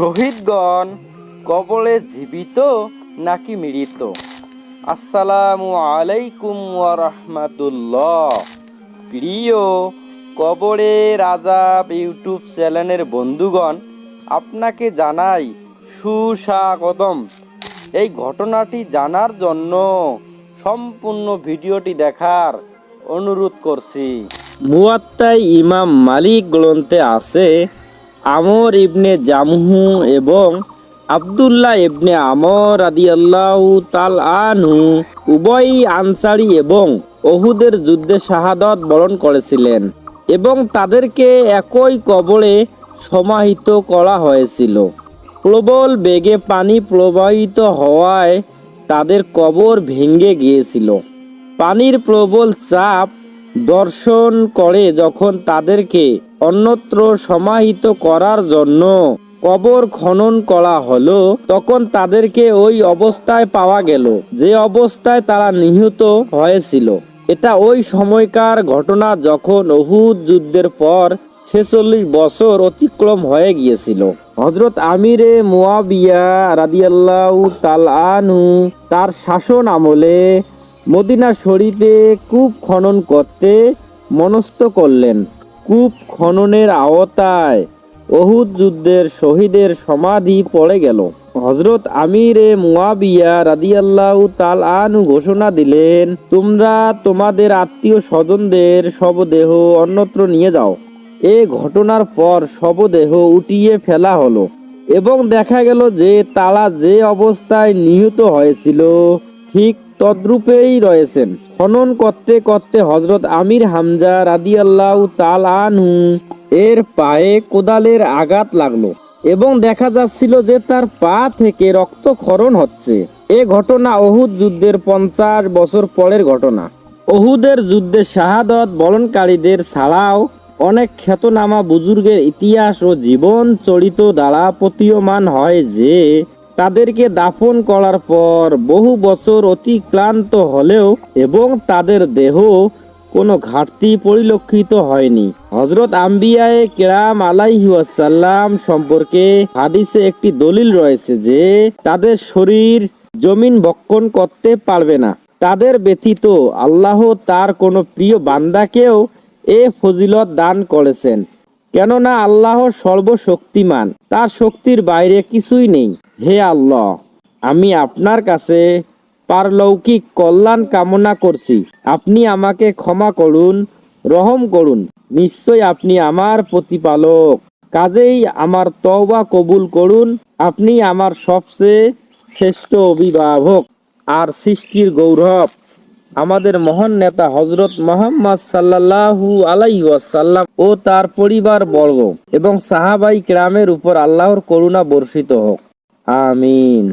শহীদগণ কবলে জীবিত নাকি মৃত? আসসালামু আলাইকুম রাহমাতুল্লাহ। প্রিয় কবরে রাজা ইউটিউব চ্যানেলের বন্ধুগণ, আপনাকে জানাই সুস্বাগতম। এই ঘটনাটি জানার জন্য সম্পূর্ণ ভিডিওটি দেখার অনুরোধ করছি। মুয়াত্তাই ইমাম মালিক গ্রন্থে আছে আমর ইবনে জামহু এবং আব্দুল্লাহ ইবনে আমর রাদিয়াল্লাহু তাল আনহু উভয়ই আনসারি এবং অহুদের যুদ্ধে শাহাদত বরণ করেছিলেন এবং তাদেরকে একই কবরে সমাহিত করা হয়েছিল। প্রবল বেগে পানি প্রবাহিত হওয়ায় তাদের কবর ভেঙে গিয়েছিল। পানির প্রবল চাপ দর্শন করে যখন তাদেরকে অন্যত্র সমাহিত করার জন্য কবর খনন করা হলো, তখন তাদেরকে ওই অবস্থায় পাওয়া গেল যে অবস্থায় তারা নিহত হয়েছিল। এটা ওই সময়কার ঘটনা যখন অহুদ যুদ্ধের পর ছেচল্লিশ বছর অতিক্রম হয়ে গিয়েছিল। হজরত আমিরে মুয়াবিয়া রাদিয়াল্লাহু তাল তার শাসন আমলে মদিনা শরীফে কূপ খনন করতে মনস্থ করলেন। কূপ খননের আওতায় অহুদ যুদ্ধের শহীদের সমাধি পড়ে গেল। হজরত আমিরে মুয়াবিয়া রাদিয়াল্লাহু তাল আনু ঘোষণা দিলেন, তোমরা তোমাদের আত্মীয় স্বজনদের শবদেহ অন্যত্র নিয়ে যাও। এ ঘটনার পর শবদেহ উঠিয়ে ফেলা হলো এবং দেখা গেল যে তারা যে অবস্থায় নিহত হয়েছিল, ঠিক তদ্রূপেই রয়েছেন। খনন করতে করতে হজরত আমির হামজা রাদিয়াল্লাহ তাল আনহু এর পায়ে কোদালের আঘাত লাগল এবং দেখা যাচ্ছিল যে তার পা থেকে রক্তক্ষরণ হচ্ছে। এ ঘটনা অহুদ যুদ্ধের পঞ্চাশ বছর পরের ঘটনা। অহুদের যুদ্ধে শাহাদত বলনকারীদের ছাড়াও অনেক খ্যাতনামা বুজুর্গের ইতিহাস ও জীবন চরিত দ্বারা প্রতীয়মান হয় যে তাদেরকে দাফন করার পর বহু বছর অতি ক্লান্ত হলেও এবং তাদের দেহ কোনো ঘাটতি পরিলক্ষিত হয়নি। হজরত আম্বিয়ায়ে কেরাম আলাইহাসাল্লাম সম্পর্কে হাদিসে একটি দলিল রয়েছে যে, তাদের শরীর জমিন বক্ষণ করতে পারবে না। তাদের ব্যতীত আল্লাহ তার কোনো প্রিয় বান্দাকেও এ ফজিলত দান করেছেন। কেননা আল্লাহ সর্বশক্তিমান, তার শক্তির বাইরে কিছুই নেই। হে আল্লাহ, আমি আপনার কাছে পারলৌকিক কল্যাণ কামনা করছি। আপনি আমাকে ক্ষমা করুন, রহম করুন। নিশ্চয় আপনি আমার প্রতিপালক। কাজেই আমার তওবা কবুল করুন। আপনি আমার সবচেয়ে শ্রেষ্ঠ অভিভাবক আর সৃষ্টির গৌরব। আমাদের মহান নেতা হজরত মোহাম্মদ সাল্লাল্লাহু আলাইসাল্লাম ও তার পরিবার বর্গ এবং সাহাবাই ক্রামের উপর আল্লাহর করুণা বর্ষিত হোক। আমিন।